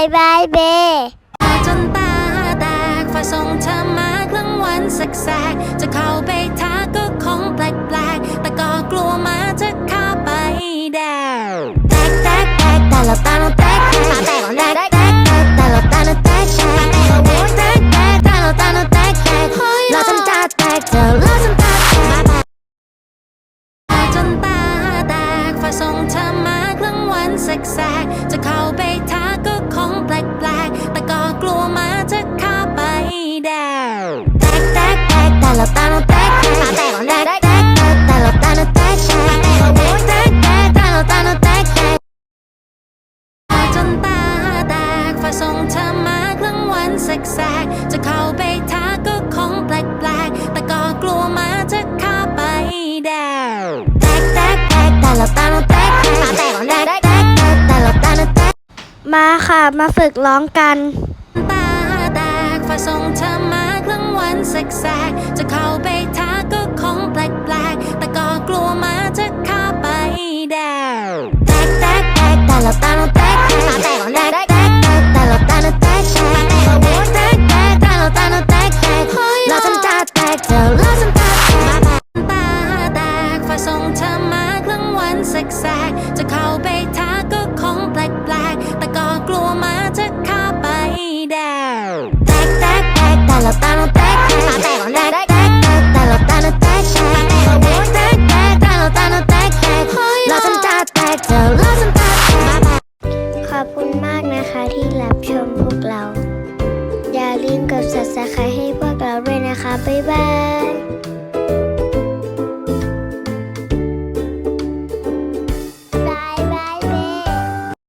ายบายเบจนตาแตกฝ่าส่งเธอมาครึ่งวันแสกๆจะเข้าไปทักก็คงแปลกๆ แต่ก็กลัวมาจะเข้าไปแดวแตกแตกแตกแต่ละตานแตกแตกแตกแตกแตกแตกแต่ละตาโนแตกแตกแตกแตกแตกแต่ละตาโนแตกแตกเราทำตาแตกเธอเราทำตาแตกจนตาแตกฝ่าส่งเธอมาครึ่งวันแสกๆจะเข้าไปทัก กฝ่าส่งเธอมาครึ่งวันแสกๆจะเข้าไปทักก็คงแปลกๆ แต่ก็กลัวมาจะข้าไปแดวแตกแตกแตกแต่ละตาโนแตกแตกแตกแตกแตกแต่ละตาโนแตกมาค่ะมาฝึกร้องกันตาแตกฝ่าส่งเธอมาครึ่งวันแสกๆจะเข้าไปทักก็คงแปลกๆ แต่ก็กลัวมาจะข้าไปแดวแตกแตกแตกแต่ละตานแตกแตก แสกจะเข้าไปทักก็คงแปลกๆแต่ก็กลัวมาจะข้าไปแดวแตกแตกแตกแต่ละตาโนแตกแตกแตกแตกแตกแต่ละตาโนแตกแตกแตกแตกแต่ละตาแตกแตกเราทำตาแตกเธอเราทำตาแตกขอบคุณมากนะคะที่รับชมพวกเรา อย่าลืมกด subscribe ให้พวกเราด้วยนะคะ บ๊ายบาย